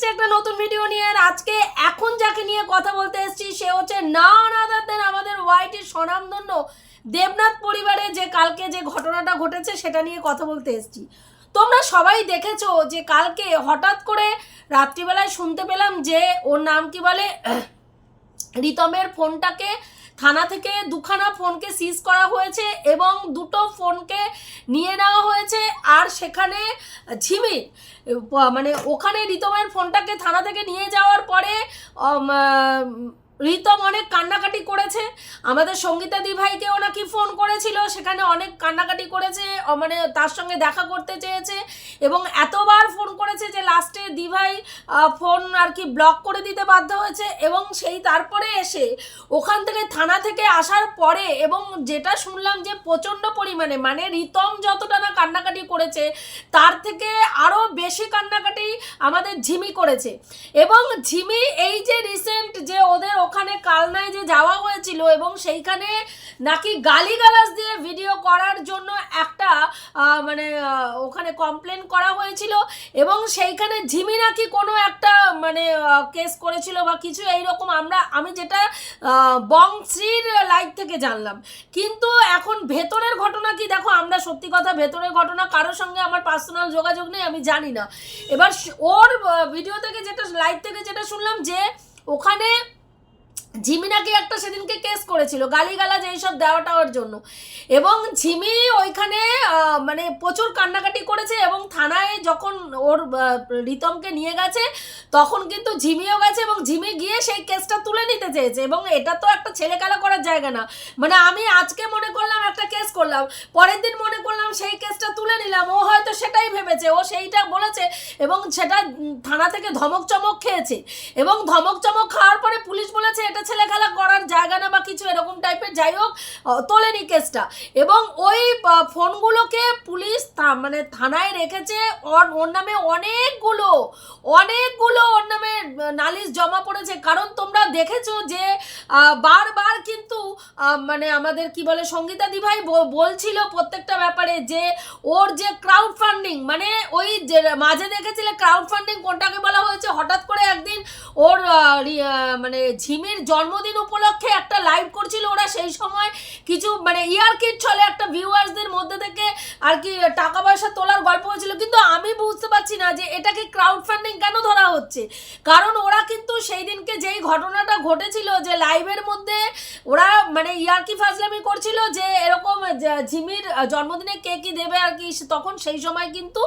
এসেছি একটা নতুন ভিডিও নিয়ে, আর আজকে এখন যাকে নিয়ে কথা বলতে এসেছি, সে হচ্ছে দেন আমাদের ওয়াইটির স্বনামধন্য দেবনাথ পরিবারে যে কালকে যে ঘটনাটা ঘটেছে, সেটা নিয়ে কথা বলতে এসেছি। তোমরা সবাই দেখেছ যে কালকে হঠাৎ করে রাত্রিবেলায় শুনতে পেলাম যে ওর নাম কি বলে? রিতমের ফোনটাকে থানা থেকে দুখানা ফোনকে সিজ করা হয়েছে এবং দুটো ফোনকে নিয়ে নেওয়া হয়েছে। আর সেখানে ঝিমি মানে ওখানে রিতমের ফোনটাকে থানা থেকে নিয়ে যাওয়ার পরে রিতম অনেক কান্নাকাটি করেছে। আমাদের সঙ্গীতা দি ভাইকেও নাকি ফোন করেছিল। সেখানে অনেক কান্নাকাটি করেছে মানে তার সঙ্গে দেখা করতে চেয়েছে এবং এতবার ফোন করেছে যে লাস্টে দি ভাই ফোন আর কি ব্লক করে দিতে বাধ্য হয়েছে এবং সেই তারপরে এসে ওখান থেকে থানা থেকে আসার পরে এবং যেটা শুনলাম যে প্রচণ্ড পরিমাণে মানে রিতম যতটা না কান্নাকাটি করেছে, তার থেকে আরও বেশি কান্নাকাটি আমাদের ঝিমি করেছে। এবং ঝিমি এই যে রিসেন্ট যে ওদের ওখানে কালনায় যে যাওয়া হয়েছিল এবং সেইখানে নাকি গালিগালাজ দিয়ে ভিডিও করার জন্য একটা মানে ওখানে কমপ্লেন করা হয়েছিল এবং সেইখানে ঝিমি নাকি কোনো একটা মানে কেস করেছিল বা কিছু এইরকম আমরা, আমি যেটা বংশ্রীর লাইভ থেকে জানলাম। কিন্তু এখন ভেতরের ঘটনা কি? দেখো, আমরা সত্যি কথা ভেতরের ঘটনা কারোর সঙ্গে আমার পার্সোনাল যোগাযোগ নেই, আমি জানি না। এবার ওর ভিডিও থেকে যেটা লাইভ থেকে যেটা শুনলাম যে, ওখানে ঝিমি নাকি একটা সেদিনকে কেস করেছিল, গালিগালাজ এইসব দেওয়া টাওয়ার জন্য। এবং ঝিমি ওইখানে মানে প্রচুর কান্নাকাটি করেছে এবং থানায় যখন ওর রিতমকে নিয়ে গেছে, তখন কিন্তু ঝিমিও গেছে এবং ঝিমি গিয়ে সেই কেসটা তুলে নিতে চেয়েছে এবং এটা তো একটা ছেলে খেলা করার জায়গা না। মানে আমি আজকে মনে করলাম একটা কেস করলাম, পরের দিন মনে করলাম সেই কেসটা তুলে নিলাম ও ভেবেছে ও সেইটা বলেছে এবং সেটা থানা থেকে ধমক চমক খেয়েছে। এবং ধমক চমক খাওয়ার পরে পুলিশ বলেছে, এটা ছেলে খেলা করার জায়গা না বা কিছু এরকম টাইপের। যাই হোক তোলেনি কেসটা। এবং ওই ফোনগুলোকে পুলিশ মানে থানায় রেখেছে, ওর নামে অনেকগুলো অনেকগুলো ওর নামে নালিশ জমা পড়েছে। কারণ তোমরা দেখেছ যে বারবার কিন্তু মানে আমাদের কি বলে, সঙ্গীতা দিভাই ব- বলছিল প্রত্যেকটা ব্যাপারে যে ওর যে ক্রাউড ফান্ডিং মানে ওই যে মাঝে দেখেছিলে ক্রাউড ফান্ডিং কোনটাকে বলা হয়েছে? হঠাৎ করে একদিন ওর মানে ঝিমির জন্মদিন উপলক্ষে একটা লাইভ করছিল ওরা সেই সময়। কিছু মানে ইয়ার কিট চলে একটা ভিউয়ার্সদের মধ্যে থেকে আর কি টাকা পয়সা তোলার গল্প হয়েছিল। কিন্তু আমি বুঝতে পারছি না যে এটাকে ক্রাউড ফান্ডিং কেন ধরা হচ্ছে? কারণ ওরা কিন্তু সেই দিনকে যেই ঘটনাটা ঘটেছিল যে লাইভের মধ্যে ওরা মানে ইয়ারকি ফাজলামি করছিল যে এরকম ঝিমির জন্মদিনে কে কি দেবে আর কি তখন সেই সময় কিন্তু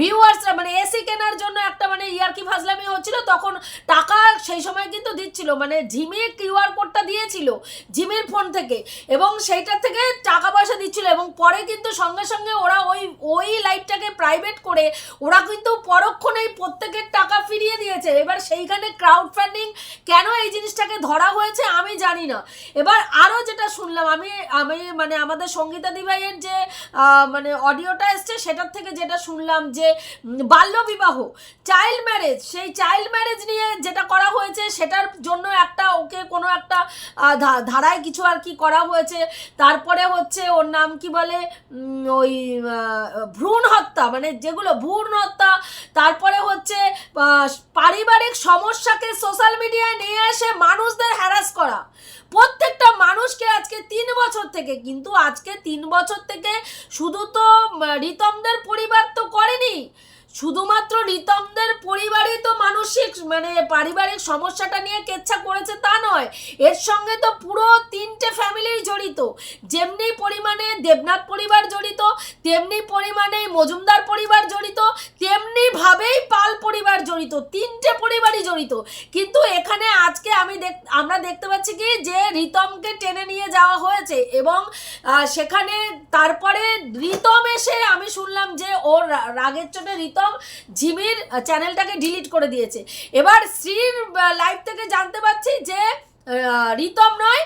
ভিউয়ার্সরা মানে এসি কেনার জন্য একটা মানে ইয়ারকি ফাজলামি হচ্ছিল, তখন টাকা সেই সময় কিন্তু দিচ্ছিল মানে ঝিমির কিউআর কোডটা দিয়েছিল জিমির ফোন থেকে, এবং সেইটার থেকে টাকা পয়সা দিচ্ছিল, এবং পরে কিন্তু সঙ্গে সঙ্গে ওরা ওই ওই লাইভটাকে প্রাইভেট করে, ওরা কিন্তু পরক্ষণেই প্রত্যেকের টাকা ফিরিয়ে দিয়েছে। এবার সেইখানে ক্রাউড ফান্ডিং কেন এই জিনিসটাকে ধরা হয়েছে আমি জানি না। এবার আরও যেটা শুনলাম, আমি আমি মানে আমাদের সঙ্গীতা দিভাইয়ের যে মানে অডিওটা এসছে, সেটার থেকে যেটা শুনলাম যে বাল্যবিবাহ চাইল্ড ম্যারেজ, সেই চাইল্ড ম্যারেজ নিয়ে যেটা করা হয়েছে, সেটার জন্য একটা ওকে কোনো একটা ধারায় কিছু আর কি করা হয়েছে। তারপরে হচ্ছে ওর নাম কি বলে? ওই ভ্রূণ হত্যা মানে যেগুলো ভ্রূণ হত্যা। তারপরে হচ্ছে পারিবারিক সমস্যাকে সোশ্যাল মিডিয়ায় নিয়ে এসে মানুষদের হ্যারাস করা। প্রত্যেকটা মানুষকে আজকে তিন বছর থেকে, কিন্তু আজকে তিন বছর থেকে শুধু তো রিতমদের পরিবার তো করেনি। শুধুমাত্র রিতমদের পরিবারই তো মানসিক মানে পারিবারিক সমস্যাটা নিয়ে কেচ্ছা করেছে তা নয়। এর সঙ্গে তো পুরো তিনটে ফ্যামিলি জড়িত। যেমনি পরিমাণে দেবনাথ পরিবার জড়িত, তেমনি পরিমাণে মজুমদার পরিবার জড়িত, তেমনি ভাবেই পাল পরিবার জড়িত, তিনটে পরিবারই জড়িত। কিন্তু এখানে দেখ পাচ্ছি কি যে রিতমকে টেনে নিয়ে যাওয়া হয়েছে এবং সেখানে তারপরে রিতম এসে আমি শুনলাম যে ওর রাগের চোটে রিতম ঝিমির চ্যানেলটাকে ডিলিট করে দিয়েছে। এবার স্ত্রীর লাইভ থেকে জানতে পারছি যে রিতম নয়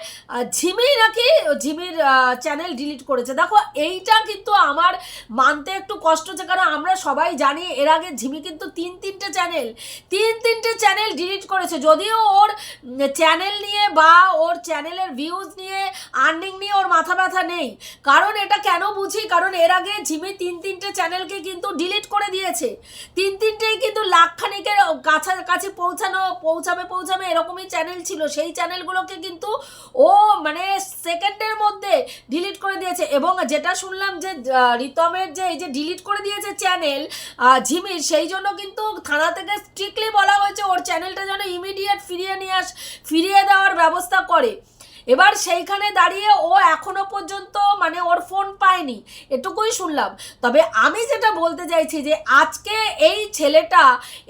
ঝিমি নাকি, ঝিমির চ্যানেল ডিলিট করেছে। দেখো, এইটা কিন্তু আমার মানতে একটু কষ্ট হচ্ছে, কারণ আমরা সবাই জানি এর আগে ঝিমি কিন্তু তিন তিনটে চ্যানেল তিন তিনটে চ্যানেল ডিলিট করেছে। যদিও ওর চ্যানেল নিয়ে বা ওর চ্যানেলের ভিউজ নিয়ে আর্নিং নিয়ে ওর মাথা ব্যথা নেই। কারণ এটা কেন বুঝি? কারণ এর আগে ঝিমি তিন তিনটে চ্যানেলকে কিন্তু ডিলিট করে দিয়েছে। তিন তিনটেই কিন্তু লাখখানিকের কাছাকাছি পৌঁছানো, পৌঁছাবে পৌঁছাবে এরকমই চ্যানেল ছিল। সেই চ্যানেলগুলোকে কিন্তু ও মানে সেকেন্ডের মধ্যে ডিলিট করে দিয়েছে। এবং যেটা শুনলাম যে রিতমের যে এই যে ডিলিট করে দিয়েছে চ্যানেল ঝিমির, সেই জন্য কিন্তু থানা থেকে স্ট্রিক্টলি বলা হয়েছে ওর চ্যানেলটা যেন ইমিডিয়েট ফিরিয়ে নিয়ে আস, ফিরিয়ে দেওয়ার ব্যবস্থা করে। এবার সেইখানে দাঁড়িয়ে ও এখনও পর্যন্ত মানে ওর ফোন পায়নি, এটুকুই শুনলাম। তবে আমি যেটা বলতে চাইছি যে, আজকে এই ছেলেটা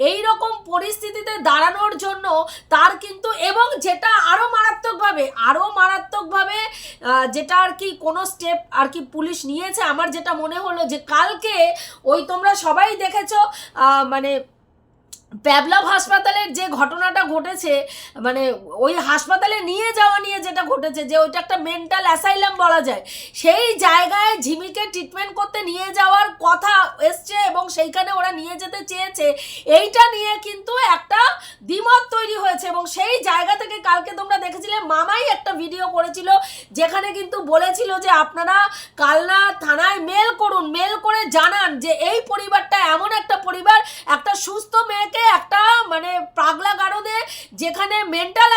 এই রকম পরিস্থিতিতে দাঁড়ানোর জন্য তার কিন্তু এবং যেটা আরও মারাত্মকভাবে আরও মারাত্মকভাবে যেটা আর কি কোনো স্টেপ আর কি পুলিশ নিয়েছে, আমার যেটা মনে হলো যে, কালকে ওই তোমরা সবাই দেখেছ মানে প্যাবলাভ হাসপাতালের যে ঘটনাটা ঘটেছে মানে ওই হাসপাতালে নিয়ে যাওয়া নিয়ে যেটা ঘটেছে, যে ওইটা একটা মেন্টাল অ্যাসাইলাম বলা যায়, সেই জায়গায় ঝিমিকে ট্রিটমেন্ট করতে নিয়ে যাওয়ার কথা এসছে এবং সেইখানে ওরা নিয়ে যেতে চেয়েছে। এইটা নিয়ে কিন্তু একটা দ্বিমত তৈরি হয়েছে এবং সেই জায়গা থেকে কালকে তোমরা দেখেছিলে, মামাই একটা ভিডিও করেছিল, যেখানে কিন্তু বলেছিল যে আপনারা কালনা থানায় মেল করুন মেল করে জানান যে এই পরিবারটা এমন একটা পরিবার, একটা সুস্থ মেয়েকে একটা মানে পাগলা গারদে যেখানে মেন্টাল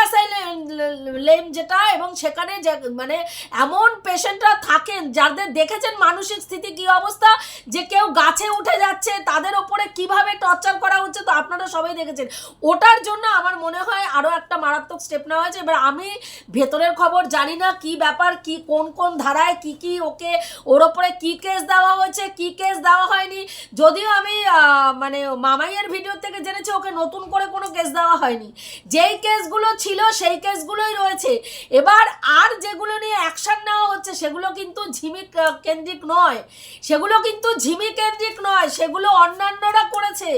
অ্যাসাইলেম যেটা এবং সেখানে যে মানে এমন পেশেন্টরা থাকেন যাদের দেখেছেন মানসিক স্থিতি কি অবস্থা, যে কেউ গাছে উঠে যাচ্ছে, তাদের ওপরে কীভাবে টর্চার করা হচ্ছে, তো আপনারা সবাই দেখেছেন। ওটার জন্য আমার মনে হয় আরও একটা মারাত্মক স্টেপ নেওয়া হয়েছে। এবার আমি ভেতরের খবর জানি না কি ব্যাপার, কি কোন কোন ধারায়, কি কি ওকে, ওর ওপরে কি কেস দেওয়া হয়েছে, কি কেস দেওয়া হয়নি। যদিও আমি মানে মামাইয়ের ভিডিও থেকে জেনেছি, ওকে নতুন করে কোনো কেস দেওয়া হয়নি। যেই কেসগুলো ছিল, সেই কেসগুলোই রয়েছে। এবার আর যেগুলো নিয়ে অ্যাকশান নেওয়া হচ্ছে, সেগুলো কিন্তু ঝিমি কেন্দ্রিক নয়। সেগুলো কিন্তু ঝিমি কেন্দ্রিক নয়, সেগুলো অন্যান্যরা করেছে।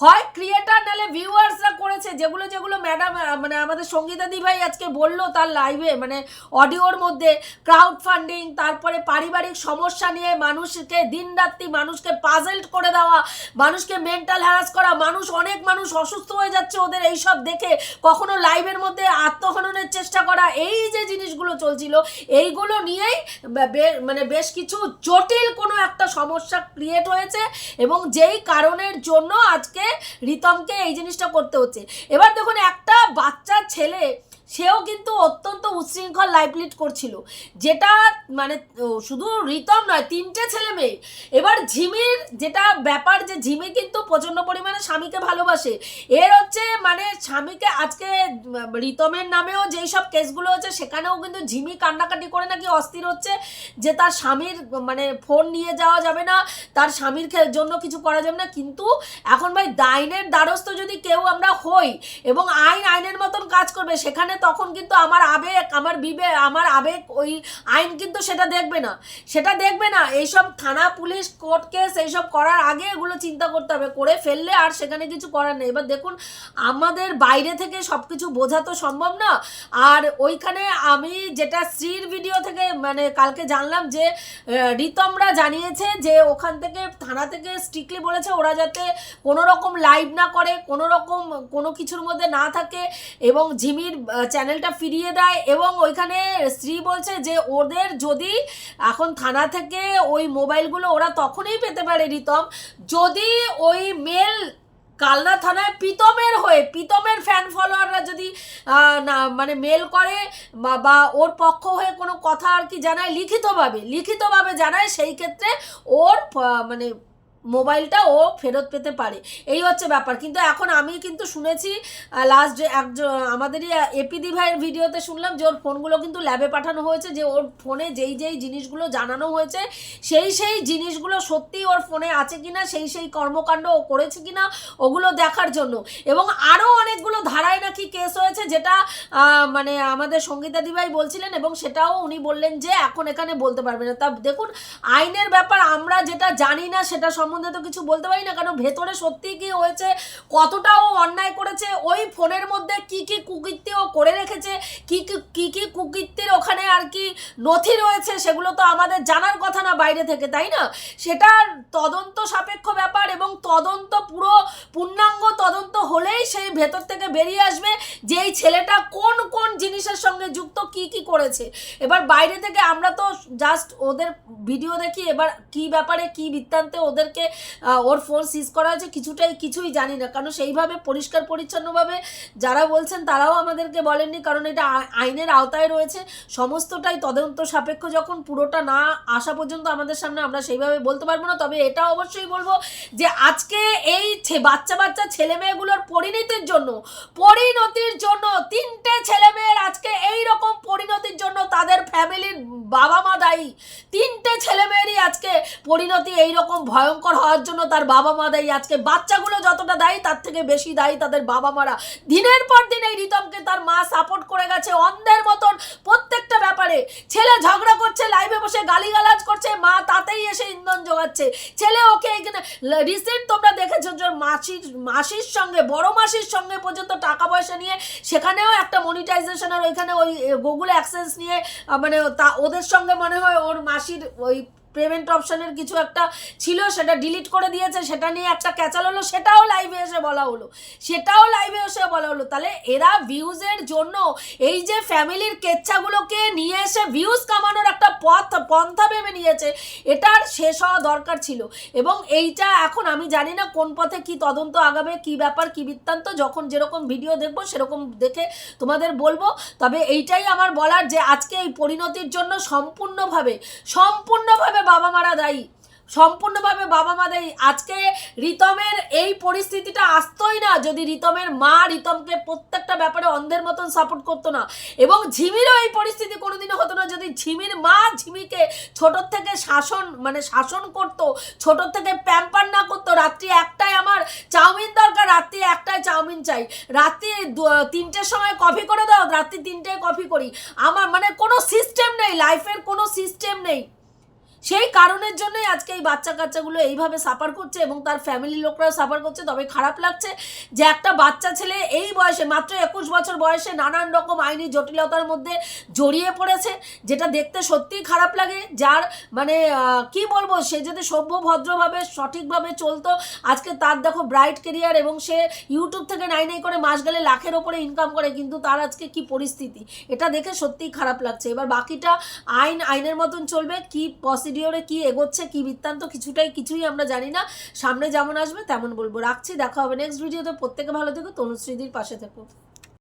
হয় ক্রিয়েটার নালে ভিউয়ার্সরা করেছে, যেগুলো যেগুলো ম্যাডাম মানে আমাদের সঙ্গীতা দি ভাই আজকে বলল তার লাইভে মানে অডিওর মধ্যে ক্রাউড ফান্ডিং তারপরে পারিবারিক সমস্যা নিয়ে মানুষকে দিনরাত্রি মানুষকে পাজেল্ট করে দেওয়া, মানুষকে মেন্টাল হ্যারাস করা, মানুষ, অনেক মানুষ অসুস্থ হয়ে যাচ্ছে ওদের এইসব দেখে, কখনো লাইভের মধ্যে আত্মহননের চেষ্টা করা, এই যে জিনিসগুলো চলছিল, এইগুলো নিয়েই মানে বেশ কিছু জটিল কোনো একটা সমস্যা ক্রিয়েট হয়েছে এবং যেই কারণের জন্য আজকে রিতমকে এই জিনিসটা করতে হচ্ছে। এবার দেখুন একটা বাচ্চা ছেলে সেও কিন্তু অত্যন্ত উচ্ছৃঙ্খল লাইফ লিড করছিল। যেটা মানে শুধু রিতম নয়, তিনটে ছেলে মেয়ে। এবার ঝিমির যেটা ব্যাপার যে ঝিমি কিন্তু প্রচণ্ড পরিমাণে স্বামীকে ভালোবাসে। এর হচ্ছে মানে স্বামীকে আজকে রিতমের নামেও যেই সব কেসগুলো হচ্ছে, সেখানেও কিন্তু ঝিমি কান্নাকাটি করে নাকি অস্থির হচ্ছে যে তার স্বামীর মানে ফোন নিয়ে যাওয়া যাবে না, তার স্বামীর জন্য কিছু করা যাবে না। কিন্তু এখন ভাই দাইনের দ্বারস্থ যদি কেউ আমরা হই এবং আইন আইনের মতন কাজ করবে, সেখানে তখন কিন্তু আমার আবেগ, আমার বিবে, আমার আবেগ, ওই আইন কিন্তু সেটা দেখবে না। সেটা দেখবে না, এইসব থানা, পুলিশ, কোর্ট কেস, এইসব করার আগে এগুলো চিন্তা করতে হবে। করে ফেললে আর সেখানে কিছু করার নেই। এবার দেখুন, আমাদের বাইরে থেকে সব কিছু বোঝা তো সম্ভব না। আর ওইখানে আমি যেটা স্ত্রীর ভিডিও থেকে মানে কালকে জানলাম যে রিতমরা জানিয়েছে যে, ওখান থেকে, থানা থেকে স্ট্রিক্টলি বলেছে ওরা যাতে কোনো রকম লাইভ না করে কোনো রকম কোনো কিছুর মধ্যে না থাকে এবং ঝিমির চ্যানেলটা ফিরিয়ে দেয় এবং ওইখানে স্ত্রী বলছে যে ওদের যদি এখন থানা থেকে ওই মোবাইলগুলো ওরা তখনই পেতে পারে রিতম। যদি ওই মেল কালনা থানায় প্রীতমের হয়ে, প্রীতমের ফ্যান ফলোয়াররা যদি না মানে মেল করে বা ওর পক্ষ হয়ে কোনো কথা আর কি জানায়, লিখিতভাবে লিখিতভাবে জানায়, সেই ক্ষেত্রে ওর মানে মোবাইলটা ও ফেরত পেতে পারে। এই হচ্ছে ব্যাপার। কিন্তু এখন আমি কিন্তু শুনেছি লাস্ট একজন আমাদেরই এপিদি ভাইয়ের ভিডিওতে শুনলাম যে ওর ফোনগুলো কিন্তু ল্যাবে পাঠানো হয়েছে, যে ওর ফোনে যেই যেই জিনিসগুলো জানানো হয়েছে, সেই সেই জিনিসগুলো সত্যি ওর ফোনে আছে কিনা, সেই সেই কর্মকাণ্ড ও করেছে কিনা, ওগুলো দেখার জন্য। এবং আরও অনেকগুলো ধারায় নাকি কেস হয়েছে যেটা মানে আমাদের সঙ্গীতা দিভাই বলছিলেন এবং সেটাও উনি বললেন যে এখন এখানে বলতে পারবে না। তা দেখুন, আইনের ব্যাপার আমরা যেটা জানি না সেটা সম্বন্ধে তো কিছু বলতে পারি না, কারণ ভেতরে সত্যি কি হয়েছে, কতটা ও অন্যায় করেছে, ওই ফোনের মধ্যে কি কি কুকীর্তি ও করে রেখেছে, কি কি কি কি কুকীর্তির ওখানে আর কি নথি রয়েছে, সেগুলো তো আমাদের জানার কথা না বাইরে থেকে, তাই না? সেটার তদন্ত সাপেক্ষ ব্যাপার এবং তদন্ত পুরো পূর্ণাঙ্গ তদন্ত হলেই সেই ভেতর থেকে বেরিয়ে আসবে যে এই ছেলেটা কোন কোন জিনিসের সঙ্গে যুক্ত, কি কি করেছে। এবার বাইরে থেকে আমরা তো জাস্ট ওদের ভিডিও দেখি, এবার কি ব্যাপারে, কি বৃত্তান্তে ওদেরকে আহ, ওর ফোন সিজ করা হয়েছে কিছুটাই কিছুই জানি না। কারণ সেইভাবে পরিষ্কার পরিচ্ছন্নভাবে যারা বলছেন তারাও আমাদেরকে বলেননি। কারণ এটা আইনের আওতায় রয়েছে। সমস্তটাই তদন্ত সাপেক্ষ। যখন পুরোটা না আসা পর্যন্ত আমাদের সামনে আমরা সেইভাবে বলতে পারব না। তবে এটা অবশ্যই বলব যে আজকে এই বাচ্চা বাচ্চা ছেলে মেয়েগুলোর পরিণতির জন্য পরিণতির জন্য তিনটে ছেলে মেয়ের আজকে এই রকম পরিণতির জন্য তাদের ফ্যামিলির বাবা মা দায়ী। তিনটে ছেলে মেয়েরই আজকে পরিণতি এই রকম ভয়ঙ্কর হওয়ার জন্য তার বাবা মা দায়ী। আজকে বাচ্চাগুলো যতটা দায়ী, তার থেকে বেশি দায়ী তাদের বাবা মারা। দিনের পর দিন এই রিতমকে তার মা সাপোর্ট করে গেছে অন্ধের মতন প্রত্যেকটা ব্যাপারে। ছেলে ঝগড়া করছে লাইভে বসে গালিগালাজ করছে, মা তাতেই এসে ইন্ধন জোগাচ্ছে। ছেলে ওকে এখানে রিসেন্ট তোমরা দেখেছ যে মাসির মাসির সঙ্গে, বড় মাসির সঙ্গে পর্যন্ত টাকা পয়সা নিয়ে সেখানেও একটা মনিটাইজেশনের ওইখানে ওই গুগল অ্যাক্সেস নিয়ে মানে তা, ওদের সঙ্গে মনে হয় ওর মাসির ওই পেমেন্ট অপশনের কিছু একটা ছিল, সেটা ডিলিট করে দিয়েছে, সেটা নিয়ে একটা ক্যাচাল হলো, সেটাও লাইভে এসে বলা হলো। সেটাও লাইভে এসে বলা হলো। তাহলে এরা ভিউজের জন্য এই যে ফ্যামিলির কেচ্ছাগুলোকে নিয়ে এসে ভিউজ কামানোর একটা পথ, পন্থা ভেবে নিয়েছে, এটার শেষ হওয়া দরকার ছিল। এবং এইটা এখন আমি জানি না কোন পথে কি তদন্ত আগাবে, কি ব্যাপার, কি বৃত্তান্ত, যখন যেরকম ভিডিও দেখব, সেরকম দেখে তোমাদের বলব। তবে এইটাই আমার বলার যে আজকে এই পরিণতির জন্য সম্পূর্ণভাবে সম্পূর্ণভাবে বাবা মারা দায়ী। সম্পূর্ণভাবে বাবা মা দেয়। আজকে রিতমের এই পরিস্থিতিটা আসতোই না যদি রিতমের মা রিতমকে প্রত্যেকটা ব্যাপারে অন্ধের মতন সাপোর্ট করতো না। এবং ঝিমিরও এই পরিস্থিতি কোনোদিনও হতো না যদি ঝিমির মা ঝিমিকে ছোটোর থেকে শাসন মানে শাসন করতো, ছোটোর থেকে প্যাম্পার না করতো, রাত্রি একটাই আমার চাউমিন দরকার, রাত্রি একটাই চাউমিন চাই। রাত্রি তিনটের সময় কফি করে দাও, রাত্রি তিনটেয় কফি করি। আমার মানে কোনো সিস্টেম নেই লাইফের কোনো সিস্টেম নেই। সেই কারণের জন্যই আজকে এই বাচ্চা কাচ্চাগুলো এইভাবে সাফার করছে এবং তার ফ্যামিলির লোকরাও সাফার করছে। তবে খারাপ লাগছে যে একটা বাচ্চা ছেলে এই বয়সে, মাত্র একুশ বছর বয়সে নানান রকম আইনি জটিলতার মধ্যে জড়িয়ে পড়েছে, যেটা দেখতে সত্যিই খারাপ লাগে। যার মানে কি বলব, সে যদি সভ্য, ভদ্রভাবে, সঠিকভাবে চলতো, আজকে তার দেখো ব্রাইট কেরিয়ার এবং সে ইউটিউব থেকে নাই নাই করে মাস গেলে লাখের ওপরে ইনকাম করে, কিন্তু তার আজকে কি পরিস্থিতি? এটা দেখে সত্যিই খারাপ লাগছে। এবার বাকিটা আইন, আইনের মতন চলবে, কি প্রসিডিওরে কি এগোচ্ছে, কি বৃত্তান্ত, কিছুটাই, কিছুই আমরা জানি না। সামনে যেমন আসবে তেমন বলব। রাখছি, দেখা হবে নেক্সট ভিডিওতে প্রত্যেকে ভালো থেকো, তনুশ্রীদির পাশে থেকো।